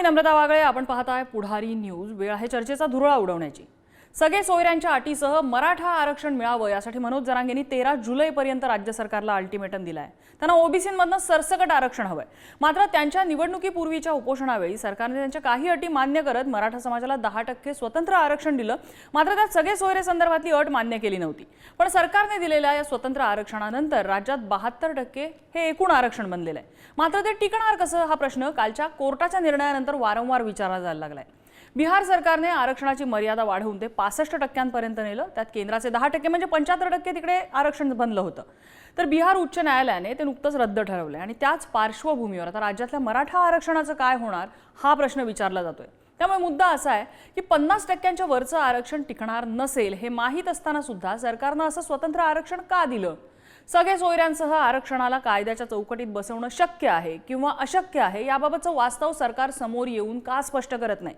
मी नम्रता वागळे आपण पाहताय पुढारी न्यूज. वेळ आहे चर्चेचा धुरळा उडवण्याची. सगळे सोयऱ्यांच्या अटीसह मराठा आरक्षण मिळावं यासाठी मनोज जरांगेंनी तेरा जुलैपर्यंत राज्य सरकारला अल्टिमेटम दिलाय. त्यांना ओबीसीमधनं सरसकट आरक्षण हवंय. मात्र त्यांच्या निवडणुकीपूर्वीच्या उपोषणावेळी सरकारने त्यांच्या काही अटी मान्य करत मराठा समाजाला दहा टक्के स्वतंत्र आरक्षण दिलं. मात्र त्यात सगळे सोयरे संदर्भातली अट मान्य केली नव्हती. पण सरकारने दिलेल्या या स्वतंत्र आरक्षणानंतर राज्यात बहात्तर टक्के हे एकूण आरक्षण बनलेलं आहे. मात्र ते टिकणार कसं हा प्रश्न कालच्या कोर्टाच्या निर्णयानंतर वारंवार विचारला जायला लागलाय. बिहार सरकारने आरक्षणाची मर्यादा वाढवून ते पासष्ट टक्क्यांपर्यंत नेलं. त्यात केंद्राचे दहा टक्के म्हणजे पंच्याहत्तर टक्के तिकडे आरक्षण बनलं होतं. तर बिहार उच्च न्यायालयाने ते नुकतंच रद्द ठरवलं आणि त्याच पार्श्वभूमीवर आता राज्यातल्या मराठा आरक्षणाचं काय होणार हा प्रश्न विचारला जातोय. त्यामुळे मुद्दा असा आहे की पन्नास टक्क्यांच्या वरचं आरक्षण टिकणार नसेल हे माहीत असताना सुद्धा सरकारनं असं स्वतंत्र आरक्षण का दिलं? सगळे सोयऱ्यांसह आरक्षणाला कायद्याच्या चौकटीत बसवणं शक्य आहे किंवा अशक्य आहे याबाबतचं वास्तव सरकार समोर येऊन का स्पष्ट करत नाही?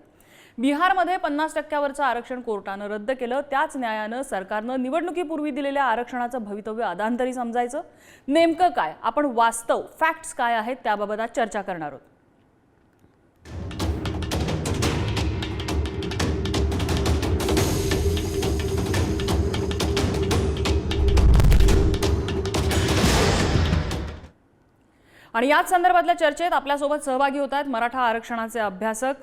बिहारमध्ये पन्नास टक्क्यावरचं आरक्षण कोर्टानं रद्द केलं. त्याच न्यायानं सरकारनं निवडणुकीपूर्वी दिलेल्या आरक्षणाचं भवितव्य अधांतरी समजायचं. नेमकं काय? आपण वास्तव फॅक्ट्स काय आहेत त्याबाबत आज चर्चा करणार आहोत. आणि याच संदर्भातल्या चर्चेत आपल्यासोबत सहभागी होत आहेत मराठा आरक्षणाचे अभ्यासक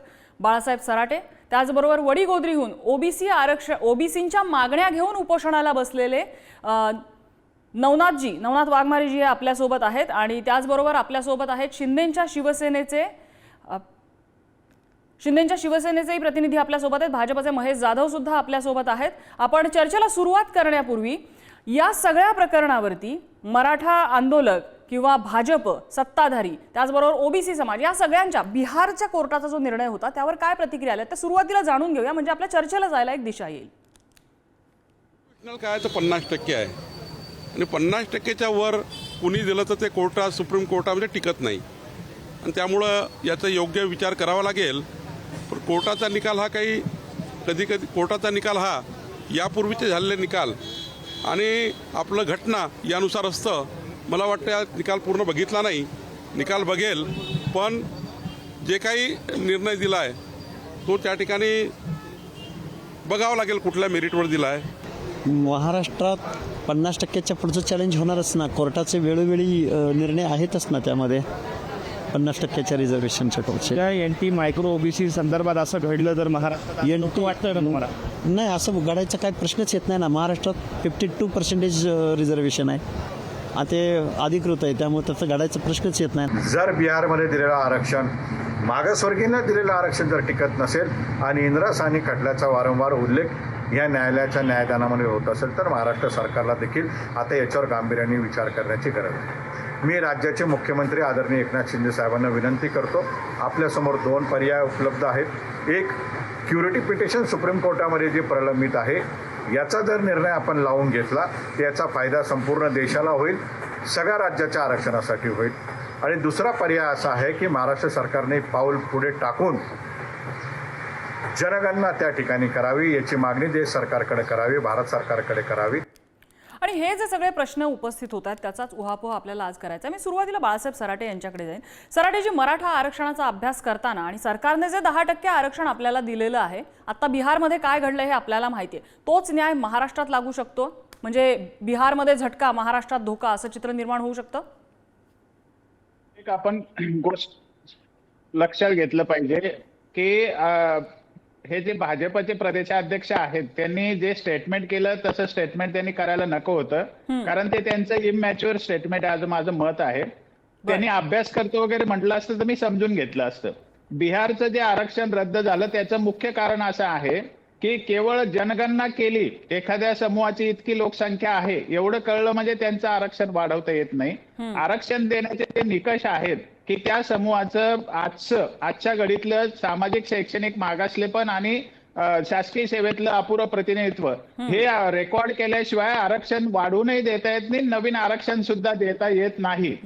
बाळासाहेब सराटे. त्याचबरोबर वडीगोद्रीहून ओबीसी आरक्षण ओबीसींच्या मागण्या घेऊन उपोषणाला बसलेले नवनाथजी नवनाथ वाघमारेजी हे आपल्यासोबत आहेत आणि त्याचबरोबर आपल्यासोबत आहेत शिंदेंच्या शिवसेनेचे अ, शिंदेच्या शिवसेनेचेही प्रतिनिधी आपल्यासोबत आहेत. भाजपचे महेश जाधव सुद्धा आपल्यासोबत आहेत. आपण चर्चेला सुरुवात करण्यापूर्वी या सगळ्या प्रकरणावरती मराठा आंदोलक किंवा भाजप सत्ताधारी त्याचबरोबर ओबीसी समाज या सगळ्यांच्या बिहारच्या कोर्टाचा जो निर्णय होता त्यावर काय प्रतिक्रिया आल्या? त्या सुरुवातीला जाणून घेऊया म्हणजे आपल्या चर्चेला जायला एक दिशा येईल. काय तर पन्नास टक्के आहे. आणि पन्नास टक्केच्या वर कुणी दिलं तर ते कोर्टात सुप्रीम कोर्टामध्ये टिकत नाही. आणि त्यामुळं याचा योग्य विचार करावा लागेल. पण कोर्टाचा निकाल हा काही कधी कधी कोर्टाचा निकाल हा यापूर्वीचे झालेले निकाल. आणि आपलं घटना यानुसार असतं. मला वाटतं निकाल पूर्ण बघितला नाही. निकाल बघेल पण जे काही निर्णय दिला आहे तो त्या ठिकाणी बघावं लागेल कुठल्या मेरिटवर दिला आहे महाराष्ट्रात पन्नास टक्क्याच्या पुढचं चॅलेंज होणारच ना. कोर्टाचे वेळोवेळी निर्णय आहेतच ना त्यामध्ये. पन्नास टक्क्याच्या रिझर्वेशनच्या टोचे एन टी मायक्रो ओबीसी संदर्भात असं घडलं तर महाराष्ट्रात एन असं वाटतं का तुम्हाला? नाही असं घडायचा काही प्रश्नच येत नाही ना. महाराष्ट्रात फिफ्टी टू पर्सेंटेज रिझर्वेशन आहे. ते अधिकृत आहे त्यामुळे त्याचा घडायचा प्रश्नच येत नाही. जर बिहारमध्ये दिलेलं आरक्षण मागासवर्गीयांना दिलेलं आरक्षण जर टिकत नसेल आणि इंद्रस आणि खटल्याचा वारंवार उल्लेख या न्यायालयाच्या न्यायदानामध्ये होत असेल तर महाराष्ट्र सरकारला देखील आता याच्यावर गांभीर्याने विचार करण्याची गरज आहे. मी राज्याचे मुख्यमंत्री आदरणीय एकनाथ शिंदे साहेबांना विनंती करतो आपल्यासमोर दोन पर्याय उपलब्ध आहेत. एक क्युरिटी पिटिशन सुप्रीम कोर्टामध्ये जे प्रलंबित आहे याचा जर निर्णय आपण लावून घेतला तर याचा फायदा संपूर्ण देशाला होईल सगळ्या राज्याच्या आरक्षणासाठी होईल. आणि दुसरा पर्याय असा आहे की महाराष्ट्र सरकारने पाऊल पुढे टाकून जनगणना त्या ठिकाणी करावी याची मागणी देश सरकारकडे करावी भारत सरकारकडे करावी. आणि हे जे सगळे प्रश्न उपस्थित होतात त्याचाच उहापोह आपल्याला आज करायचा मी सुरुवातीला बाळासाहेब सराटे यांच्याकडे जाईन. सराटेजी मराठा आरक्षणाचा अभ्यास करताना आणि सरकारने जे दहा टक्के आरक्षण आपल्याला दिलेलं आहे आता बिहारमध्ये काय घडलं हे आपल्याला माहिती आहे. तोच न्याय महाराष्ट्रात लागू शकतो? म्हणजे बिहारमध्ये झटका महाराष्ट्रात धोका असं चित्र निर्माण होऊ शकतं? एक आपण गोष्ट लक्षात घेतलं पाहिजे की हे जे भाजपचे प्रदेशाध्यक्ष आहेत त्यांनी जे स्टेटमेंट केलं तसं स्टेटमेंट त्यांनी करायला नको होतं. कारण ते त्यांचं इमॅच्युअर स्टेटमेंट आहे असं माझं मत आहे. त्यांनी अभ्यास करतो वगैरे म्हटलं असतं तर मी समजून घेतलं असतं. बिहारचं जे आरक्षण रद्द झालं त्याचं मुख्य कारण असं आहे की केवळ जनगणना केली एखाद्या समूहाची इतकी लोकसंख्या आहे एवढं कळलं म्हणजे त्यांचं आरक्षण वाढवता येत नाही. आरक्षण देण्याचे जे निकष आहेत की त्या समूहाचं आजचं आजच्या घडीतलं सामाजिक शैक्षणिक मागासलेपण आणि शासकीय सेवेतलं अपुरं प्रतिनिधित्व. हे. रेकॉर्ड केल्याशिवाय आरक्षण वाढवूनही देता येत नाही नवीन आरक्षण सुद्धा देता येत नाही.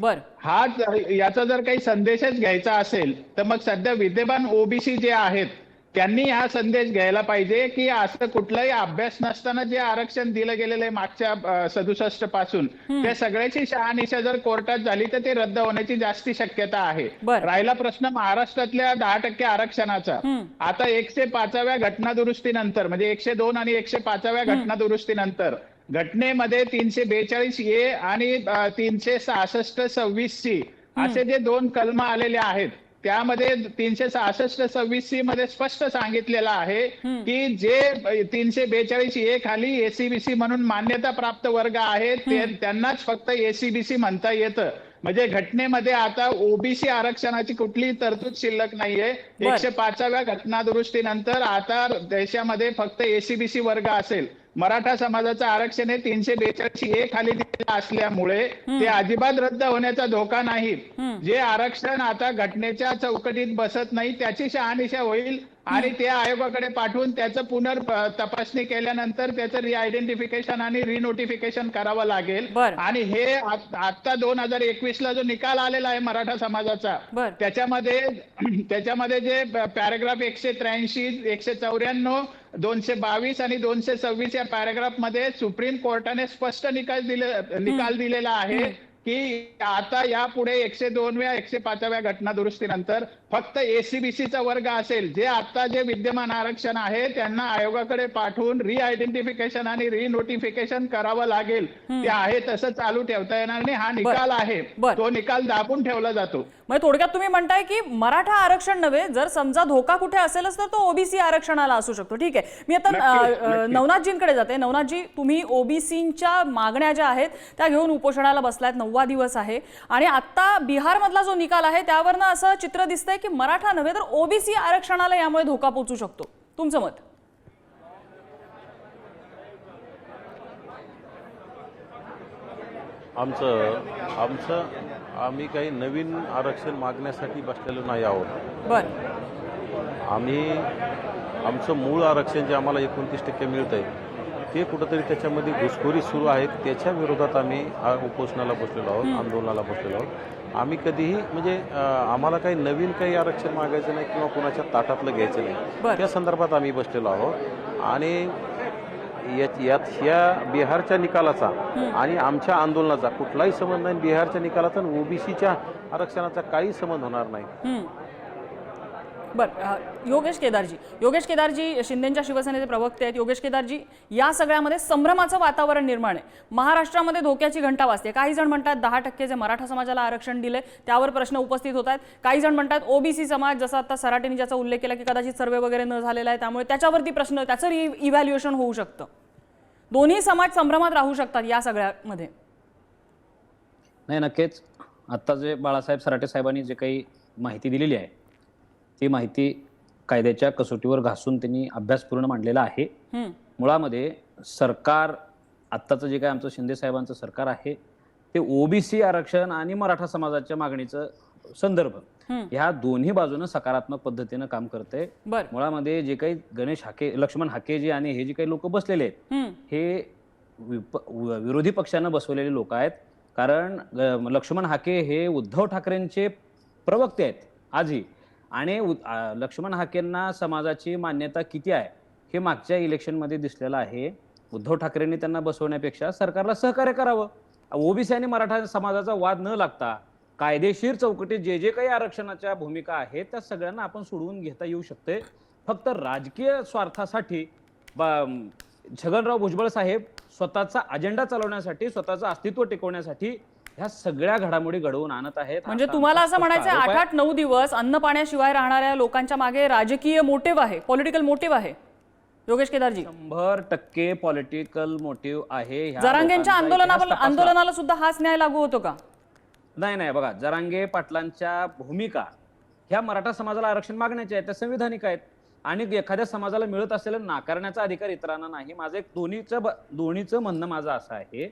हा याचा जर काही संदेशच घ्यायचा असेल तर मग सध्या विद्यमान ओबीसी जे आहेत त्यांनी हा संदेश घ्यायला पाहिजे की असं कुठलाही अभ्यास नसताना जे आरक्षण दिलं गेलेलं आहे मागच्या सदुसष्टपासून ते सगळ्याची शहानिशा जर कोर्टात झाली तर ते रद्द होण्याची जास्ती शक्यता आहे. राहिला प्रश्न महाराष्ट्रातल्या दहा टक्के आरक्षणाचा. आता एकशे पाचाव्या घटना दुरुस्तीनंतर म्हणजे एकशे दोन आणि एकशे पाचाव्या घटना दुरुस्तीनंतर घटनेमध्ये तीनशे बेचाळीस ए आणि तीनशे सहासष्ट सव्वीस सी असे जे दोन कलम आलेले आहेत त्यामध्ये तीनशे सहासष्ट सव्वीस सी मध्ये स्पष्ट सांगितलेलं आहे की जे तीनशे बेचाळीस ए खाली एसीबीसी म्हणून मान्यता प्राप्त वर्ग आहे ते त्यांनाच फक्त एसीबीसी म्हणता येतं. म्हणजे घटनेमध्ये आता ओबीसी आरक्षणाची कुठलीही तरतूद शिल्लक नाहीये. एकशे पाचाव्या घटना दुरुस्तीनंतर आता देशामध्ये फक्त एसीबीसी वर्ग असेल. मराठा समाजाचं आरक्षण हे तीनशे बेचाळीस ए खाली दिलेलं असल्यामुळे ते अजिबात रद्द होण्याचा धोका नाही. जे आरक्षण आता घटनेच्या चौकटीत बसत नाही त्याची शहानिशा होईल. आणि ते आयोगाकडे पाठवून त्याचं पुनर तपासणी केल्यानंतर त्याचं रिआयडेंटिफिकेशन आणि रिनोटिफिकेशन करावं लागेल. आणि हे आत- दोन हजार एकवीस ला जो निकाल आलेला आहे मराठा समाजाचा. त्याच्यामध्ये त्याच्यामध्ये जे पॅराग्राफ एकशे त्र्याऐंशी एकशे चौऱ्याण्णव दोनशे बावीस आणि दोनशे सव्वीस या पॅराग्राफमध्ये सुप्रीम कोर्टाने स्पष्ट निकाल दिले निकाल दिलेला आहे की आता यापुढे एकशे दोनव्या एकशे पाचव्या घटना दुरुस्तीनंतर फक्त एसीबीसीचा वर्ग असेल जे आता जे विद्यमान आरक्षण आहे त्यांना आयोगाकडे पाठवून रिआयडेंटिफिकेशन आणि रिनोटिफिकेशन करावं लागेल. ते आहे तसं चालू ठेवता येणार नाही. हा निकाल आहे. तो निकाल दाबून ठेवला जातो. म्हणजे थोडक्यात तुम्ही म्हणताय की मराठा आरक्षण नव्हे जर समजा धोका कुठे असेलच तर तो ओबीसी आरक्षणाला असू शकतो. ठीक आहे. मी आता. नवनाथजींकडे जाते. नवनाथजी तुम्ही ओबीसींच्या मागण्या ज्या आहेत त्या घेऊन उपोषणाला बसलायत. नववा दिवस आहे. आणि आता बिहारमधला जो निकाल आहे त्यावरनं असं चित्र दिसतंय की मराठा नव्हे तर ओबीसी आरक्षणाला यामुळे धोका पोचू शकतो. तुमचं मत? आमचं आमचं आम्ही काही नवीन आरक्षण मागण्यासाठी बसलेलो नाही आहोत. बर. आम्ही आमचं मूळ आरक्षण जे आम्हाला एकोणतीस टक्के मिळतं आहे ते कुठंतरी त्याच्यामध्ये घुसखोरी सुरू आहे त्याच्या विरोधात आम्ही उपोषणाला बसलेलो आहोत आंदोलनाला बसलेलो आहोत. आम्ही कधीही म्हणजे आम्हाला काही नवीन काही आरक्षण मागायचं नाही किंवा कुणाच्या ताटातलं घ्यायचं. नाही. त्या संदर्भात आम्ही बसलेलो आहोत. आणि यात ह्या बिहारच्या निकालाचा आणि आमच्या आंदोलनाचा कुठलाही संबंध नाही. बिहारच्या निकालाचा ओबीसीच्या आरक्षणाचा काही संबंध होणार नाही. बर योगेश केदारजी. योगेश केदारजी शिंदेच्या शिवसेनेचे प्रवक्ते आहेत. योगेश केदारजी या सगळ्यामध्ये संभ्रमाचं वातावरण निर्माण आहे. महाराष्ट्रामध्ये धोक्याची घंटा वाजते. काही जण म्हणतात दहा टक्के जे मराठा समाजाला आरक्षण दिले त्यावर प्रश्न उपस्थित होत आहेत. काही जण म्हणतात ओबीसी समाज जसा आता सराटेने ज्याचा उल्लेख केला की कदाचित सर्वे वगैरे न झालेला आहे त्यामुळे त्याच्यावरती प्रश्न त्याचं इव्हॅल्युएशन होऊ शकतं. दोन्ही समाज संभ्रमात राहू शकतात या सगळ्यामध्ये. नाही नक्कीच. आत्ता जे बाळासाहेब सराटे साहेबांनी जे काही माहिती दिलेली आहे ती माहिती कायद्याच्या कसोटीवर घासून त्यांनी अभ्यासपूर्ण मांडलेला आहे. मुळामध्ये सरकार आत्ताचं जे काय आमचं शिंदे साहेबांचं सरकार आहे ते ओबीसी आरक्षण आणि मराठा समाजाच्या मागणीचं संदर्भ. ह्या दोन्ही बाजूनं सकारात्मक पद्धतीनं काम करते मुळामध्ये जे काही गणेश हाके लक्ष्मण हाकेजी आणि हे जे काही लोक बसलेले आहेत हे विरोधी पक्षानं बसवलेले लोक आहेत. कारण लक्ष्मण हाके हे उद्धव ठाकरेंचे प्रवक्ते आहेत आजही. आणि लक्ष्मण हाकेंना समाजाची मान्यता किती आहे हे मागच्या इलेक्शनमध्ये दिसलेलं आहे. उद्धव ठाकरेंनी त्यांना बसवण्यापेक्षा सरकारला सहकार्य करावं. ओबीसी आणि मराठा समाजाचा वाद न लागता कायदेशीर चौकटीत जे जे काही आरक्षणाच्या भूमिका आहेत त्या सगळ्यांना आपण सोडवून घेता येऊ शकते. फक्त राजकीय स्वार्थासाठी बा- छगनराव भुजबळ साहेब स्वतःचा अजेंडा चालवण्यासाठी स्वतःचं अस्तित्व टिकवण्यासाठी ह्या सगळ्या घडामोडी घडवून आणत आहेत. म्हणजे तुम्हाला असं म्हणायचं आठ. आठ नऊ दिवस अन्न पाण्याशिवाय राहणाऱ्या लोकांच्या मागे राजकीय मोटिव्ह आहे पॉलिटिकल मोटिव्ह आहे. योगेश केदारजी. शंभर टक्के पॉलिटिकल मोटिव्ह आहे जरांगेंच्या आंदोलनाला. आंदोलनाला सुद्धा हाच न्याय लागू होतो का? नाही नाही बघा जरांगे पाटलांच्या भूमिका ह्या मराठा समाजाला आरक्षण मागण्याच्या आहेत त्या संविधानिक आहेत. आणि एखाद्या समाजाला मिळत असलेलं नाकारण्याचा अधिकार इतरांना नाही. माझं एक दोन्हीचं दोन्हीचं म्हणणं माझं असं आहे.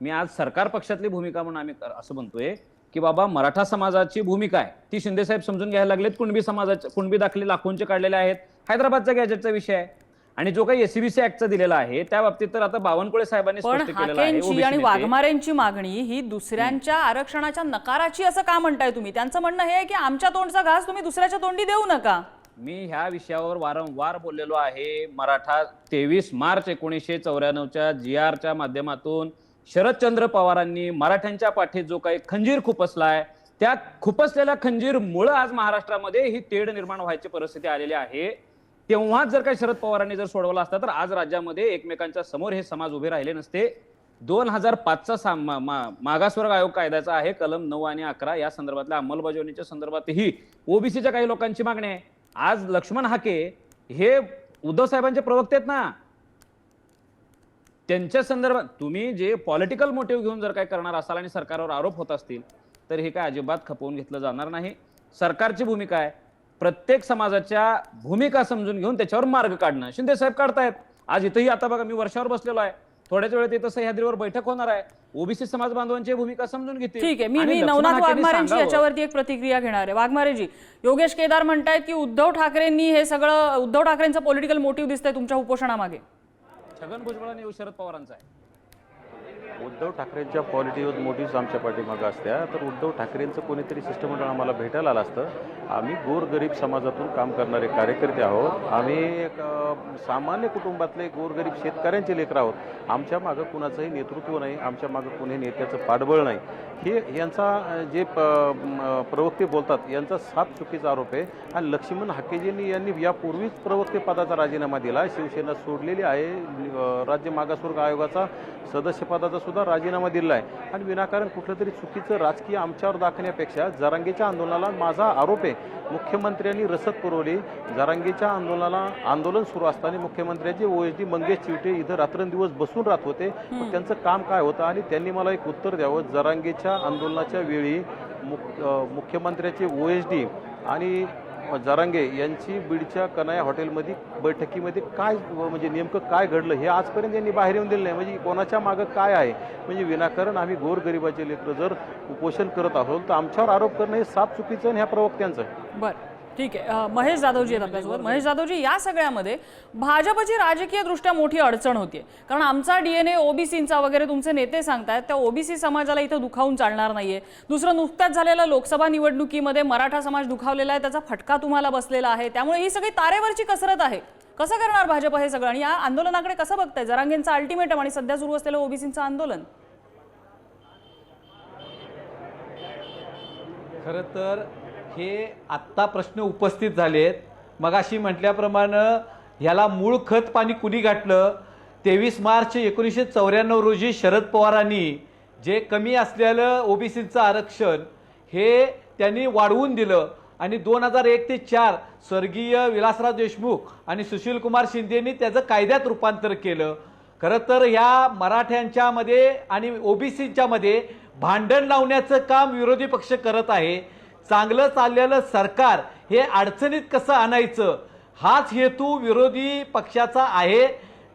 मी आज सरकार पक्षातली भूमिका म्हणून आम्ही कर- असं म्हणतोय की बाबा मराठा समाजाची भूमिका आहे. ती शिंदे साहेब समजून घ्यायला लागलेत. कुणबी समाजाचे कुणबी दाखले लाखोंचे काढलेले आहेत. हैदराबादचा गॅजेटचा विषय आहे. आणि जो काही एसीबीसी ऍक्टचा दिलेला आहे त्या बाबतीत तर आता बावनकुळे साहेबांनी स्पष्ट केलेलं आहे. आणि. वाघमारेंची मागणी ही दुसऱ्यांच्या आरक्षणाच्या नकाराची असं का म्हणताय तुम्ही? त्यांचं म्हणणं हे आहे की आमच्या तोंडचा घास तुम्ही दुसऱ्याच्या तोंडी देऊ नका. मी ह्या विषयावर वारंवार बोललेलो आहे. मराठा तेवीस मार्च एकोणीसशे चौऱ्याण्णवच्या जी आरच्या माध्यमातून शरदचंद्र पवारांनी मराठ्यांच्या पाठीत जो काही खंजीर खुपसलाय त्या खुपसलेल्या खंजीर मुळे आज महाराष्ट्रामध्ये ही तेढ निर्माण व्हायची परिस्थिती आलेली आहे. तेव्हाच जर काही शरद पवारांनी जर सोडवला असता तर आज राज्यामध्ये एकमेकांच्या समोर हे समाज उभे राहिले नसते. दोन हजार पाचचा सा- मा- मा- मागासवर्ग आयोग कायद्याचा आहे कलम नऊ आणि अकरा. या संदर्भातल्या अंमलबजावणीच्या संदर्भातही ओबीसीच्या काही लोकांची मागणी आहे. आज लक्ष्मण हाके हे उद्धव साहेबांचे प्रवक्ते आहेत ना त्यांच्या संदर्भात तुम्ही जे पॉलिटिकल मोटिव्ह घेऊन जर काय करणार असाल आणि सरकारवर आरोप होत असतील तर हे काय अजिबात खपवून घेतलं जाणार नाही. सरकारची भूमिका आहे. प्रत्येक समाजाच्या भूमिका समजून घेऊन त्याच्यावर मार्ग काढणं. शिंदे साहेब काढतायत. आज इथंही आता बघा मी वर्षावर बसलेलो आहे. थोड्याच वेळेत इथं सह्याद्रीवर बैठक होणार आहे. ओबीसी समाज बांधवांची भूमिका समजून घेतील. ठीक आहे. मी मी नवनाथ वाघमारेंची याच्यावरती एक प्रतिक्रिया घेणार आहे. वाघमारेजी योगेश केदार म्हणतायत की उद्धव ठाकरेंनी हे सगळं उद्धव ठाकरेंचं पॉलिटिकल मोटिव्ह दिसतंय तुमच्या उपोषणामागे. छगन भुजबळ आणि शरद पवारांचा आहे. उद्धव ठाकरेंच्या पॉलिटिव्ह मोटिव्स आमच्या पाठीमागं असत्या. तर उद्धव ठाकरेंचं कोणीतरी शिष्टमंडळ आम्हाला भेटायला आलं असतं. आम्ही गोरगरीब समाजातून काम करणारे कार्यकर्ते आहोत. आम्ही एक सामान्य कुटुंबातले गोरगरीब शेतकऱ्यांचे लेकर आहोत. आमच्या मागं कुणाचंही नेतृत्व नाही आमच्या मागं कुणी नेत्याचं पाठबळ नाही. हे यांचा जे प प्रवक्ते बोलतात यांचा सात चुकीचा आरोप आहे. आणि लक्ष्मण हाकेजींनी यांनी यापूर्वीच प्रवक्ते पदाचा राजीनामा दिला. शिवसेना सोडलेली आहे राज्य मागासवर्ग आयोगाचा सदस्यपदाचा सुद्धा राजीनामा दिला आहे. आणि विनाकारण कुठलं तरी चुकीचं राजकीय आमच्यावर दाखवण्यापेक्षा जरांगेच्या आंदोलनाला माझा आरोप आहे. मुख्यमंत्र्यांनी रसद पुरवली. जरांगेच्या आंदोलनाला आंदोलन सुरू असताना मुख्यमंत्र्यांचे O S D Mangesh Chivate इथं रात्रंदिवस बसून राहत होते. त्यांचं काम काय होतं? आणि त्यांनी मला एक उत्तर द्यावं. जरांगेच्या आंदोलनाच्या वेळी मुख्यमंत्र्याचे डी आणि जरांगे यांची बीडच्या कनाया हॉटेलमध्ये बैठकीमध्ये काय म्हणजे नेमकं काय घडलं हे आजपर्यंत यांनी बाहेर येऊन दिलं नाही. म्हणजे कोणाच्या मागं काय आहे? म्हणजे विनाकारण आम्ही गोरगरिबाचे लेकरं जर उपोषण करत आहोत तर आमच्यावर आरोप करणं हे साफ चुकीचं आणि ह्या प्रवक्त्यांचं बरं. ठीक आहे. महेश जाधवजी आहेत आपल्यासोबत. महेश जाधवजी या सगळ्यामध्ये भाजपची राजकीयदृष्ट्या मोठी अडचण होती कारण आमचा डीएनए ओबीसींचा वगैरे तुमचे नेते सांगतायत त्या ओबीसी समाजाला इथं दुखावून चालणार नाहीये. दुसरं नुकत्याच झालेल्या लोकसभा निवडणुकीमध्ये मराठा समाज दुखावलेला आहे त्याचा फटका तुम्हाला बसलेला आहे. त्यामुळे ही सगळी तारेवरची कसरत आहे. कसं करणार भाजप हे सगळं? आणि या आंदोलनाकडे कसं बघताय? जरांगेंचा अल्टिमेटम आणि सध्या सुरू असलेलं ओबीसींचं आंदोलन. खरं तर हे आत्ता प्रश्न उपस्थित झालेत. मगाशी म्हटल्याप्रमाणे ह्याला मूळ खत पाणी कुणी घातलं? तेवीस मार्च एकोणीसशे चौऱ्याण्णव रोजी शरद पवारांनी जे कमी असलेलं ओबीसीचं आरक्षण हे त्यांनी वाढवून दिलं. आणि दोन हजार एक ते चार स्वर्गीय विलासराव देशमुख आणि सुशीलकुमार शिंदेनी त्याचं कायद्यात रूपांतर केलं. खरं तर ह्या मराठ्यांच्यामध्ये आणि ओबीसीच्यामध्ये भांडण लावण्याचं काम विरोधी पक्ष करत आहे. चांगलं चाललेलं सरकार हे अडचणीत कसं आणायचं? हाच हेतू विरोधी पक्षाचा आहे.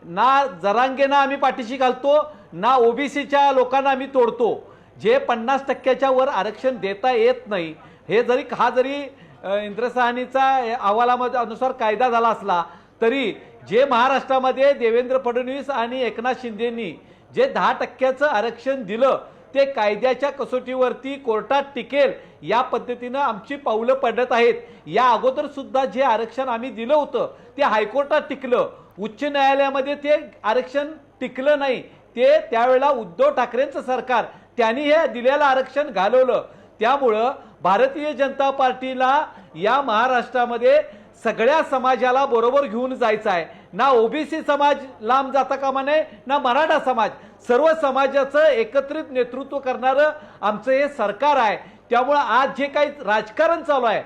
ना जरांगेना आम्ही पाठीशी घालतो ना ओबीसीच्या लोकांना आम्ही तोडतो. जे पन्नास टक्क्याच्या वर आरक्षण देता येत नाही हे जरी हा जरी इंद्रसहानीचा इंद्रसाहनीचा अहवालामध्ये अनुसार कायदा झाला असला तरी जे महाराष्ट्रामध्ये देवेंद्र फडणवीस आणि एकनाथ शिंदेंनी जे दहा टक्क्याचं आरक्षण दिलं ते कायद्याच्या कसोटीवरती कोर्टात टिकेल या पद्धतीनं आमची पावलं पडत आहेत. या अगोदर सुद्धा जे आरक्षण आम्ही दिलं होतं ते हायकोर्टात टिकलं. उच्च न्यायालयामध्ये ते आरक्षण टिकलं नाही. ते त्यावेळेला उद्धव ठाकरेंचं सरकार त्यांनी हे दिलेलं आरक्षण घालवलं. त्यामुळं भारतीय जनता पार्टीला या महाराष्ट्रामध्ये सगळ्या समाजाला बरोबर घेऊन जायचं आहे. ना ओबीसी समाज लांब जाता कामा नये ना मराठा समाज. सर्व समाजाचं एकत्रित नेतृत्व करणारं आमचं हे सरकार आहे. त्यामुळं आज जे काही राजकारण चालू आहे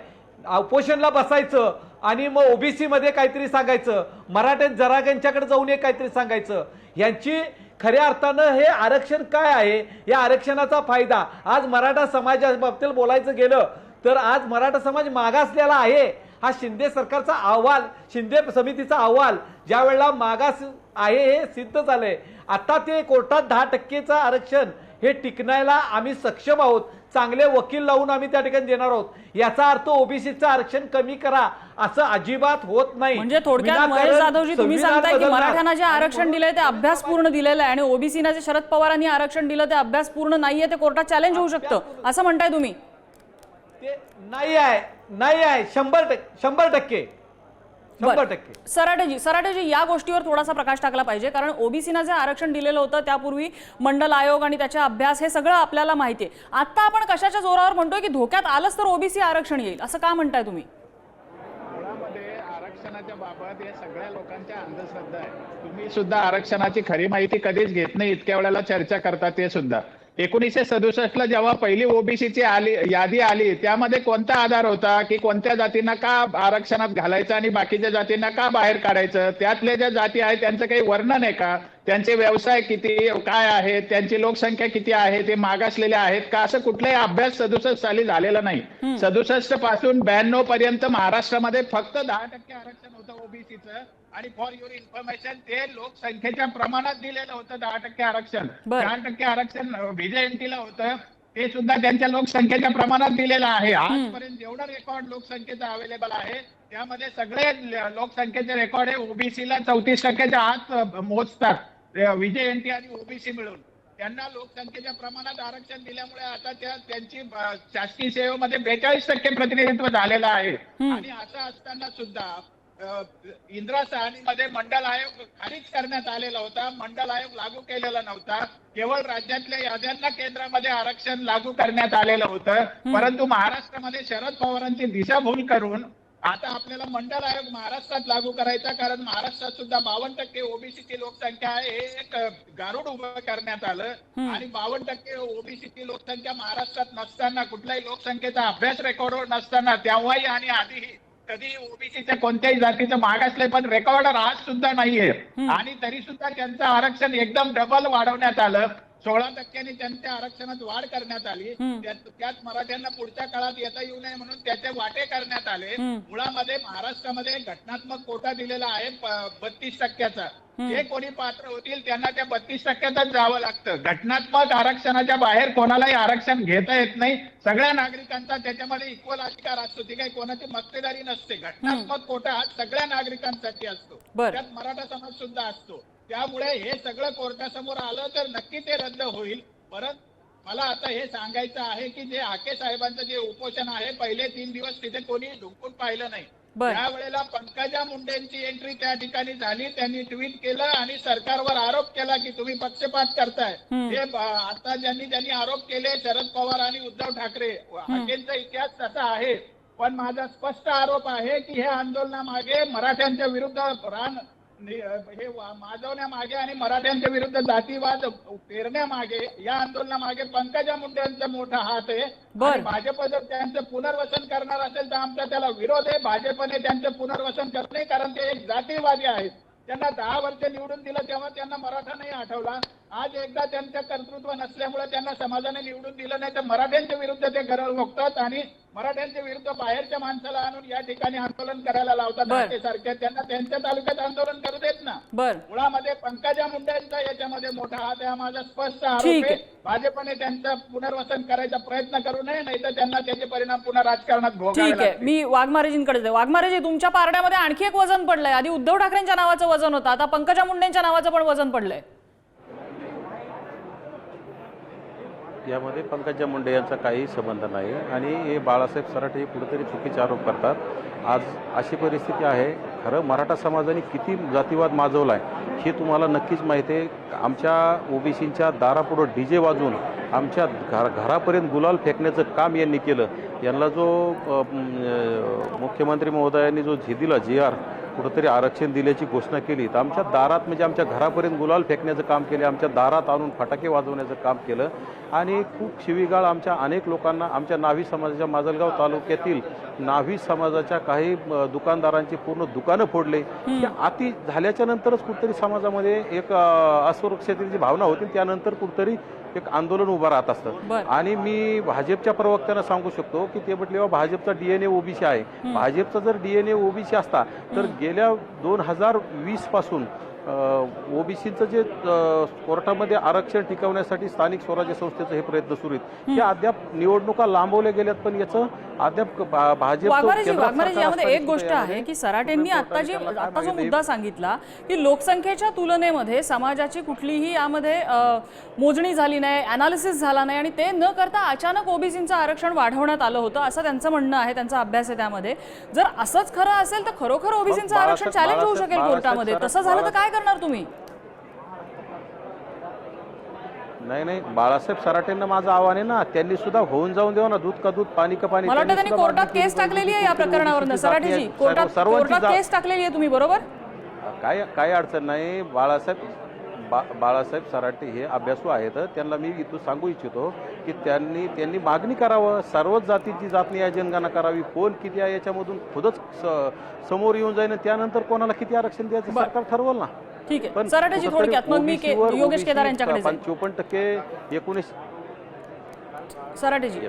उपोषणला बसायचं आणि मग ओबीसीमध्ये काहीतरी सांगायचं मराठ्यात जरागांच्याकडे जाऊन एक काहीतरी सांगायचं यांची खऱ्या अर्थानं हे आरक्षण काय आहे? या आरक्षणाचा फायदा. आज मराठा समाजाबाबतीत बोलायचं गेलं तर आज मराठा समाज मागासलेला आहे. हा शिंदे सरकारचा अहवाल शिंदे समितीचा अहवाल ज्या वेळेला मागास आहे हे सिद्ध झालंय. आता ते कोर्टात दहा टक्केचं आरक्षण हे टिकण्याला आम्ही सक्षम आहोत. चांगले वकील लावून आम्ही त्या ठिकाणी देणार आहोत. याचा अर्थ ओबीसीचं आरक्षण कमी करा असं अजिबात होत नाही. म्हणजे थोडक्यात महेश जाधवजी तुम्ही सांगताय की. मराठ्यांना जे आरक्षण दिलंय ते अभ्यास पूर्ण दिलेलं आहे आणि ओबीसीना जे शरद पवारांनी आरक्षण दिलं ते अभ्यास पूर्ण नाहीये ते कोर्टात चॅलेंज होऊ शकतं. असं म्हणताय तुम्ही? ते नाही आहे नाही आहे. शंभर टक्के शंभर टक्के. शंभर बरं. टक्के. सराटेजी सराटेजी या गोष्टीवर थोडासा प्रकाश टाकला पाहिजे कारण ओबीसीना जे आरक्षण दिलेलं होतं त्यापूर्वी मंडल आयोग आणि त्याचे अभ्यास हे सगळं आपल्याला माहिती आहे. आता आपण कशाच्या जोरावर म्हणतोय की धोक्यात आलंच तर ओबीसी आरक्षण येईल असं का म्हणताय तुम्ही? आरक्षणाच्या बाबत हे सगळ्या लोकांच्या अंधश्रद्धा आहे. तुम्ही सुद्धा आरक्षणाची खरी माहिती कधीच घेत नाही इतक्या वेळेला चर्चा करता ते सुद्धा. एकोणीसशे सदुसष्ट ला जेव्हा पहिली ओबीसीची आली यादी आली त्यामध्ये कोणता आधार होता? की कोणत्या जातींना का आरक्षणात घालायचं आणि बाकीच्या जातींना का बाहेर काढायचं? त्यातल्या ज्या जाती आहेत त्यांचं काही वर्णन आहे का? त्यांचे व्यवसाय किती काय आहेत त्यांची लोकसंख्या किती आहे? ते मागासलेले आहेत का? असं कुठलाही अभ्यास सदुसष्ट साली झालेला नाही. सदुसष्टपासून ब्याण्णव पर्यंत महाराष्ट्रामध्ये फक्त दहा टक्के आरक्षण होतं ओबीसीचं आणि फॉर युअर इन्फॉर्मेशन ते लोकसंख्येच्या प्रमाणात दिलेलं होतं दहा टक्के आरक्षण. चार टक्के आरक्षण व्हिजेएनटीला होतं. ते सुद्धा त्यांच्या लोकसंख्येच्या प्रमाणात दिलेलं आहे. आजपर्यंत जेवढं रेकॉर्ड लोकसंख्येचं अवेलेबल आहे त्यामध्ये सगळे लोकसंख्येचे रेकॉर्ड हे ओबीसीला चौतीस टक्क्याच्या आत मोजतात. व्हिजेएनटी आणि ओबीसी मिळून. त्यांना लोकसंख्येच्या प्रमाणात आरक्षण दिल्यामुळे आता त्या त्यांची शासकीय सेवेमध्ये बेचाळीस टक्के प्रतिनिधित्व झालेलं आहे. आणि असं असताना सुद्धा इंदिरा मध्ये मंडल आयोग खारिज करण्यात आलेला होता. मंडल आयोग लागू केलेला नव्हता. केवळ राज्यातल्या याद्यांना केंद्रामध्ये आरक्षण लागू करण्यात आलेलं होतं. परंतु महाराष्ट्रामध्ये शरद पवारांची दिशाभूल करून आता आपल्याला मंडल आयोग महाराष्ट्रात लागू करायचा कारण महाराष्ट्रात सुद्धा बावन्न टक्के ओबीसीची लोकसंख्या आहे. हे एक गारुड उभं करण्यात आलं. आणि बावन्न टक्के ओबीसीची लोकसंख्या महाराष्ट्रात नसताना कुठल्याही लोकसंख्येचा अभ्यास रेकॉर्डवर नसताना तेव्हाही आणि आधीही कधी ओबीसीच्या कोणत्याही जातीचं मागासले पण रेकॉर्डर आज सुद्धा नाहीये. आणि तरी सुद्धा त्यांचं आरक्षण एकदम डबल वाढवण्यात आलं. सोळा टक्क्यांनी त्यांच्या आरक्षणात वाढ करण्यात आली. त्यात मराठ्यांना पुढच्या काळात येता येऊ नये म्हणून त्याचे वाटे करण्यात आले. मुळामध्ये महाराष्ट्रामध्ये घटनात्मक कोटा दिलेला आहे बत्तीस टक्क्याचा. जे कोणी पात्र होतील त्यांना त्या बत्तीस टक्क्यातच जावं लागतं. घटनात्मक आरक्षणाच्या बाहेर कोणालाही आरक्षण घेता येत नाही. सगळ्या नागरिकांचा त्याच्यामध्ये इक्वल अधिकार असतो. ती काही कोणाची मक्तेदारी नसते. घटनात्मक कोटा हा सगळ्या नागरिकांसाठी असतो. त्यात मराठा समाज सुद्धा असतो. त्यामुळे हे सगळं कोर्टासमोर आलं तर नक्की ते रद्द होईल. परत मला आता हे सांगायचं आहे की जे हाके साहेबांचं जे उपोषण आहे पहिले तीन दिवस तिथे कोणी ढुंकून पाहिलं नाही. त्यावेळेला पंकजा मुंडेंची एंट्री त्या ठिकाणी झाली. त्यांनी ट्विट केलं आणि सरकारवर आरोप केला की तुम्ही पक्षपात करताय. हे आता ज्यांनी ज्यांनी आरोप केले शरद पवार आणि उद्धव ठाकरे हाकेंचा इतिहास तसा आहे. पण माझा स्पष्ट आरोप आहे की हे आंदोलनामागे मराठ्यांच्या विरुद्ध रान हे माजवण्यामागे आणि मराठ्यांच्या विरुद्ध जातीवाद पेरण्यामागे या आंदोलनामागे पंकजा मुंडे यांचा मोठा हात आहे. भाजप जर त्यांचं पुनर्वसन करणार असेल तर आमचा त्याला विरोध आहे. भाजपने त्यांचं पुनर्वसन करत नाही कारण ते एक जातीवादी आहेत. त्यांना दहा वर्ष निवडून दिलं तेव्हा त्यांना मराठा नाही आठवला. आज एकदा त्यांचं कर्तृत्व नसल्यामुळे त्यांना समाजाने निवडून दिलं नाही तर मराठ्यांच्या विरुद्ध ते गरज बघतात आणि मराठ्यांच्या विरुद्ध बाहेरच्या माणसाला आणून या ठिकाणी आंदोलन करायला लावतात. बर. सारख्या त्यांना त्यांच्या तालुक्यात आंदोलन करू देत ना. बर. मुळामध्ये पंकजा मुंडेंचा याच्यामध्ये मोठा हात आहे माझा स्पष्ट आरोप आहे. भाजपने त्यांचं पुनर्वसन करायचा प्रयत्न करू नये नाही तर त्यांना त्याचे परिणाम पुन्हा राजकारणात ठीक आहे. मी वाघमारेजींकडे जाते. वाघमारेजी तुमच्या पारड्यामध्ये आणखी एक वजन पडलंय. आधी उद्धव ठाकरेंच्या नावाचं वजन होतं आता पंकजा मुंडेंच्या नावाचं पण वजन पडलंय. यामध्ये पंकजा मुंडे यांचा काही संबंध नाही. आणि हे बाळासाहेब सराटे हे कुठेतरी चुकीचे आरोप करतात. आज अशी परिस्थिती आहे खरं मराठा समाजाने किती जातीवाद माजवला आहे हे तुम्हाला नक्कीच माहिती आहे. आमच्या ओबीसींच्या दारापुढं डी जे वाजवून आमच्या घर घरापर्यंत गुलाल फेकण्याचं काम यांनी केलं. यांना जो मुख्यमंत्री महोदयांनी जो झी दिला जी आर कुठंतरी आरक्षण दिल्याची घोषणा केली. तर आमच्या दारात म्हणजे आमच्या घरापर्यंत गुलाल फेकण्याचं काम केले आमच्या दारात आणून फटाके वाजवण्याचं काम केलं. आणि खूप शिवीगाळ आमच्या अनेक लोकांना आमच्या नाव्ही समाजाच्या माजलगाव तालुक्यातील नाव्ही समाजाच्या काही दुकानदारांची पूर्ण दुकानं फोडले. अति झाल्याच्या नंतरच कुठतरी समाजामध्ये एक असुरक्षतेची भावना होती. त्यानंतर कुठतरी एक आंदोलन उभं राहत असतं. आणि मी भाजपच्या प्रवक्त्यांना सांगू शकतो की ते म्हटले "बा, भाजपचा डीएनए ओबीसी आहे. भाजपचा जर डीएनए ओबीसी असता तर गेल्या दोन हजार वीसपासून ओबीसीचं जे कोर्टामध्ये आरक्षण टिकवण्यासाठी स्थानिक स्वराज्य संस्थेचं हे प्रयत्न सुरू आहेत. हे अद्याप निवडणुका लांबवल्या गेल्यात पण याचं अद्याप भाजप एक गोष्ट आहे. की सराटेंनी आता जी आता जो मुद्दा? सांगितला की लोकसंख्येच्या तुलनेमध्ये समाजाची कुठलीही यामध्ये मोजणी झाली नाही अनालिसिस झाला नाही आणि ते न करता अचानक ओबीसीचं आरक्षण वाढवण्यात आलं होतं असं त्यांचं म्हणणं आहे त्यांचा अभ्यास आहे त्यामध्ये. जर असंच खरं असेल तर खरोखर ओबीसीचं आरक्षण चॅलेंज होऊ शकेल कोर्टामध्ये. तसं झालं तर काय करणार तुम्ही? नाही नाही बाळासाहेब सराटेंना माझं आव्हान आहे ना त्यांनी सुद्धा होऊन जाऊन देऊ ना दूध का दूध पाणी का पाणी मला वाटतं त्यांनी कोर्टात केस केली टाकलेली आहे या. प्रकरणावर सराटेजी सर्व- कोर्टात सर्वांची कोर्टात केस टाकलेली आहे तुम्ही बरोबर? काय काय अडचण नाही. बाळासाहेब बा बाळासाहेब सराटे हे अभ्यासू आहेत. त्यांना मी इथून सांगू इच्छितो की त्यांनी त्यांनी मागणी करावं. सर्वच जातीची जातनीय जनगणना करावी. कोण किती आहे याच्यामधून खुदच समोर येऊन जाईन त्यानंतर कोणाला किती आरक्षण द्यायचं. सरकार ठरवल ना. ठीक आहे. सराटेजी थोडक्यात. मग मी योगेश केदार यांच्याकडे. चोपन्न टक्के एकोणीस. सराटेजी.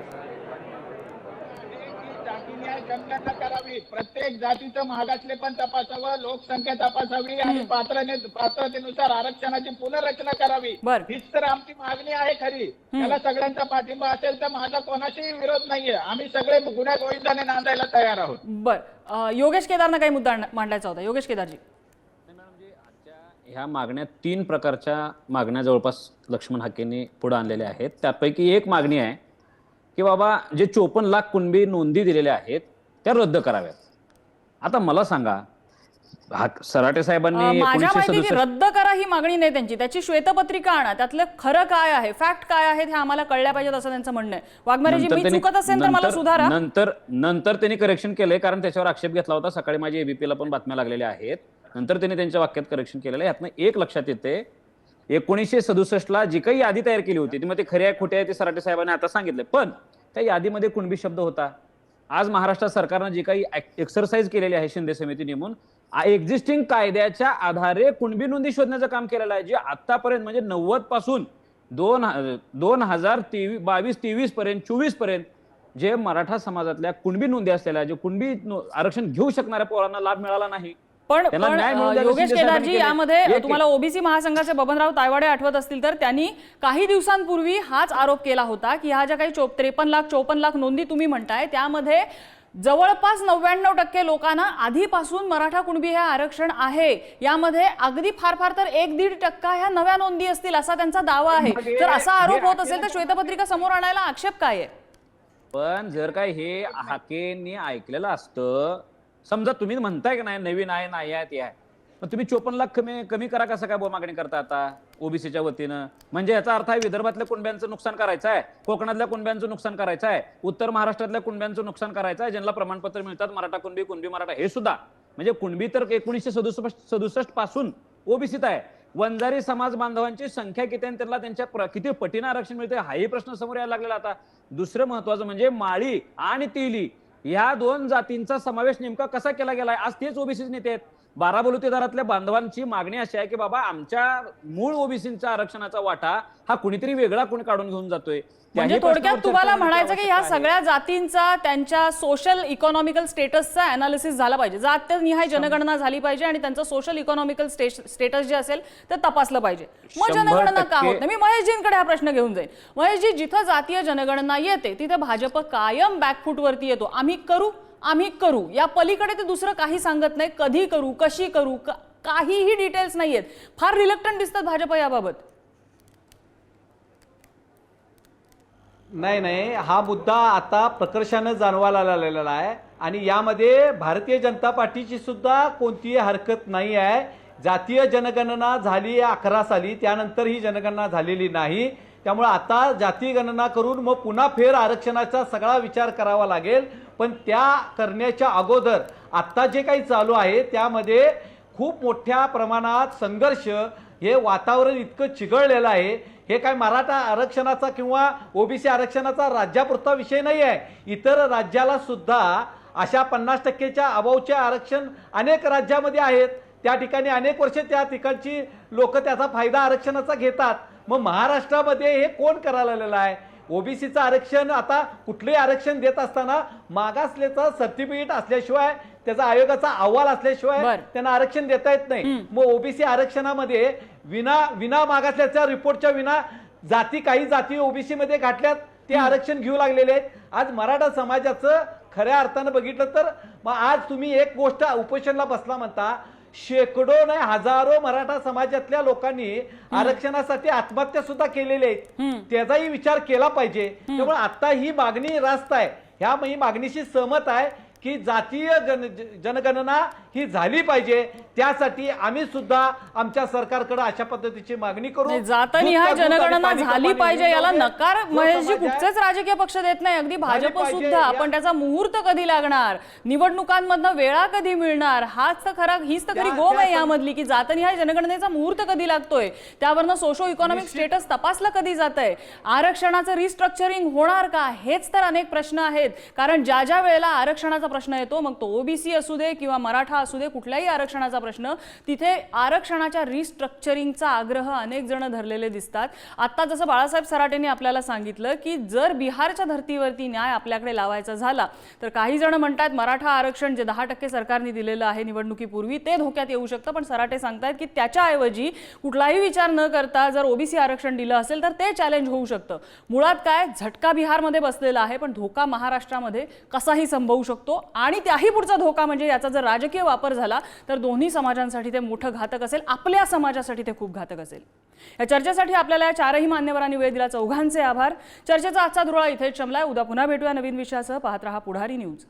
जनगणना करावी. प्रत्येक जातीचं मागासले पण तपासावं लोकसंख्या तपासावी आणि पात्रने पात्रतेनुसार आरक्षणाची पुनर्रचना करावी. बर. हीच तर आमची मागणी आहे खरी. त्याला सगळ्यांचा पाठिंबा असेल तर माझा कोणाशीही विरोध नाहीये. आम्ही सगळे गुन्ह्या गोविंदाने नांदायला तयार आहोत. बर. योगेश केदारनं काही मुद्दा मांडायचा होता. योगेश केदारजी. ह्या मागण्या तीन प्रकारच्या मागण्या जवळपास लक्ष्मण हाकेंनी पुढे आणलेल्या आहेत. त्यापैकी एक मागणी आहे की बाबा जे चोपन्न लाख कुणबी नोंदी दिलेल्या आहेत त्या रद्द कराव्यात. आता मला सांगा सराटे साहेबांनी माझ्या एकोणीसशे माहिती सदुसष्ट रद्द करा ही मागणी नाही त्यांची. त्याची श्वेतपत्रिका आणा. त्यातलं खरं काय आहे फॅक्ट काय आहेत हे आम्हाला कळल्या पाहिजेत असं त्यांचं म्हणणं आहे. वाघमारेजी मी चुकत असेल तर मला सुधारा. नंतर नंतर त्यांनी करेक्शन केलंय कारण त्याच्यावर आक्षेप घेतला होता. सकाळी माझ्या एबीपीला पण बातम्या लागलेल्या आहेत. नंतर त्यांनी त्यांच्या वाक्यात करेक्शन केलेलं आहे. यातनं एक लक्षात येते एकोणीसशे सदुसष्टला जी काही यादी तयार केली होती ती मग ते खरी आहे खोटे आहे ते सराटे साहेबांनी आता सांगितलं पण त्या यादीमध्ये कुणबी शब्द होता? आज महाराष्ट्र सरकारनं जी काही एक्सरसाइज केलेली आहे शिंदे समिती नेमून एक्झिस्टिंग कायद्याच्या आधारे कुणबी नोंदी शोधण्याचं काम केलेलं आहे जे आतापर्यंत म्हणजे नव्वदपासून दोन ह- दोन हजार तेवीस बावीस तेवीस पर्यंत चोवीसपर्यंत जे मराठा समाजातल्या कुणबी नोंदी असलेल्या जे कुणबी आरक्षण घेऊ शकणाऱ्या पोरांना लाभ मिळाला नाही पण योगेश केदारजी. यामध्ये तुम्हाला ओबीसी महासंघाचे बबनराव तायवाडे आठवत असतील तर त्यांनी काही दिवसांपूर्वी हाच आरोप केला होता की ह्या ज्या काही त्रेपन्न लाख चोपन्न लाख नोंदी तुम्ही म्हणताय त्यामध्ये जवळपास नव्याण्णव टक्के लोकांना आधीपासून मराठा कुणबी हे आरक्षण आहे. यामध्ये अगदी फार फार तर एक दीड टक्का ह्या नव्या नोंदी असतील असा त्यांचा दावा आहे. तर असा आरोप होत असेल तर श्वेतपत्रिका समोर आणायला आक्षेप काय आहे? पण जर काय हे हाकेंनी ऐकलेलं असतं समजा तुम्ही म्हणताय की नाही नवीन आहे नाही आहे ते आहे. मग तुम्ही चोपन्न लाख कमी कमी करा कसं काय बो मागणी करता आता? ओबीसीच्या वतीनं. म्हणजे याचा अर्थ आहे विदर्भातल्या कुणब्यांचं नुकसान करायचं आहे कोकणातल्या कुणब्यांचं नुकसान करायचं आहे उत्तर महाराष्ट्रातल्या कुणब्यांचं नुकसान करायचं आहे ज्यांना प्रमाणपत्र मिळतात मराठा कुणबी कुणबी मराठा हे सुद्धा. म्हणजे कुणबी तर एकोणीसशे सदुसष्ट सदुसष्टपासून ओबीसीत आहे. वंजारी समाज बांधवांची संख्या किती आहे आणि त्यांना त्यांच्या प्र- किती पटीनं आरक्षण मिळते हाही प्रश्न समोर यायला लागलेला आता. दुसरं महत्वाचं म्हणजे माळी आणि तेली. या दोन जातींचा समावेश नेमका कसा केला गेलाय? आज तेच ओबीसी नेते आहेत. बारा बलुतेदारातल्या बांधवांची मागणी अशी आहे की बाबा आमच्या मूळ ओबीसीच्या आरक्षणाचा वाटा हा कुणीतरी वेगळा कोणी काढून घेऊन जातोय. म्हणजे थोडक्यात तुम्हाला म्हणायचं की ह्या. सगळ्या जातींचा त्यांच्या सोशल इकॉनॉमिकल स्टेटसचा अनालिसिस झाला पाहिजे. जातनिहाय जनगणना झाली पाहिजे आणि त्यांचं सोशल इकॉनॉमिकल स्टेटस जे असेल ते तपासलं पाहिजे. मग जनगणना का होत नाही? मी महेशजींकडे हा प्रश्न घेऊन जाईल महेशजी जिथं जातीय जनगणना येते तिथे भाजप कायम बॅकफूटवरती येतो. आम्ही करू आम्ही करू. या पलीकडे ते दुसरं काही सांगत नाही. कधी करू कशी करू का काहीही डिटेल्स नाही आहेत फार रिलक्टंट दिसतात भाजप याबाबत. नाही नाही. हा मुद्दा आता प्रकर्षानं जाणवायला लागलेला आहे. आणि यामध्ये भारतीय जनता पार्टीची सुद्धा कोणतीही हरकत नाही आहे. जातीय जनगणना झाली अकरा साली. त्यानंतर ही जनगणना झालेली नाही. त्यामुळे आता जातीय गणना करून मग पुन्हा फेर आरक्षणाचा सगळा विचार करावा लागेल. पण त्या करण्याच्या अगोदर आत्ता जे काही चालू आहे त्यामध्ये खूप मोठ्या प्रमाणात संघर्ष हे वातावरण इतकं चिघळलेलं आहे. हे काय मराठा आरक्षणाचा किंवा ओबीसी आरक्षणाचा राज्यापुरता विषय नाही आहे. इतर राज्याला सुद्धा अशा पन्नास टक्केच्या अभावचे आरक्षण अनेक राज्यामध्ये आहेत. त्या ठिकाणी अनेक वर्षे त्या ठिकाणची लोक त्याचा फायदा आरक्षणाचा घेतात. मग महाराष्ट्रामध्ये हे कोण करायला आलेलं आहे? ओबीसीचं आरक्षण आता कुठलंही आरक्षण देत असताना मागासलेचं सर्टिफिकेट असल्याशिवाय त्याचा आयोगाचा अहवाल असल्याशिवाय. त्यांना आरक्षण देता येत नाही. मग ओबीसी आरक्षणामध्ये विना विना मागासल्याच्या रिपोर्टच्या विना जाती काही जाती ओबीसी मध्ये घातल्यात ते आरक्षण घेऊ लागलेले आहेत. आज मराठा समाजाचं खऱ्या अर्थानं बघितलं तर मग आज तुम्ही एक गोष्ट उपोषणला बसला म्हणता शेकडो नाही हजारो मराठा समाजातल्या लोकांनी आरक्षणासाठी आत्महत्या सुद्धा केलेल्या आहेत त्याचाही विचार केला पाहिजे. त्यामुळे आता ही मागणी रास्त आहे. ह्या ही मागणीशी सहमत आहे. की जातीय जन जनगणना ही झाली पाहिजे. त्यासाठी आम्ही सुद्धा आमच्या सरकारकडे अशा पद्धतीची मागणी करू. नाही, जातनिहाय जनगणना झाली पाहिजे याला नकार जो महेशजी कुठचेच राजकीय पक्ष देत नाही. अगदी भाजप सुद्धा. पण त्याचा मुहूर्त कधी लागणार? निवडणुकांमधनं वेळा कधी मिळणार? हाच तर खरा हीच तर खरी गोम आहे यामधली की जातनिहाय जनगणनेचा मुहूर्त कधी लागतोय? त्यावरनं सोशो इकॉनॉमिक स्टेटस तपासलं कधी जात आहे आरक्षणाचं रिस्ट्रक्चरिंग होणार का? हेच तर अनेक प्रश्न आहेत. कारण ज्या ज्या वेळेला आरक्षणाचा प्रश्न येतो. मग तो ओबीसी असू दे किंवा मराठा असू दे कुठल्याही आरक्षणाचा प्रश्न तिथे आरक्षणाच्या रिस्ट्रक्चरिंगचा आग्रह अनेक जण धरलेले दिसतात. आता जसं बाळासाहेब सराटेंनी आपल्याला सांगितलं की जर बिहारच्या धर्तीवरती न्याय आपल्याकडे लावायचा झाला तर काही जण म्हणतात मराठा आरक्षण जे दहा टक्के सरकारने दिलेलं आहे निवडणुकीपूर्वी ते धोक्यात येऊ शकतं. पण सराटे सांगतायत की त्याच्याऐवजी कुठलाही विचार न करता जर ओबीसी आरक्षण दिलं असेल तर ते चॅलेंज होऊ शकतं. मुळात काय? झटका बिहारमध्ये बसलेला आहे पण धोका महाराष्ट्रामध्ये कसाही संभवू शकतो. आणि त्याही पुढचा धोका म्हणजे याचा जर राजकीय वापर झाला तर दोन्ही समाजांसाठी ते मोठं घातक असेल. आपल्या समाजासाठी ते खूप घातक असेल. या चर्चेसाठी आपल्याला या चारही मान्यवरांनी वेळ दिला. चौघांचे आभार. चर्चेचा आजचा धुरळा इथेच शमलाय उद्या पुन्हा भेटूया नवीन विषयासह. पाहत रहा पुढारी न्यूज.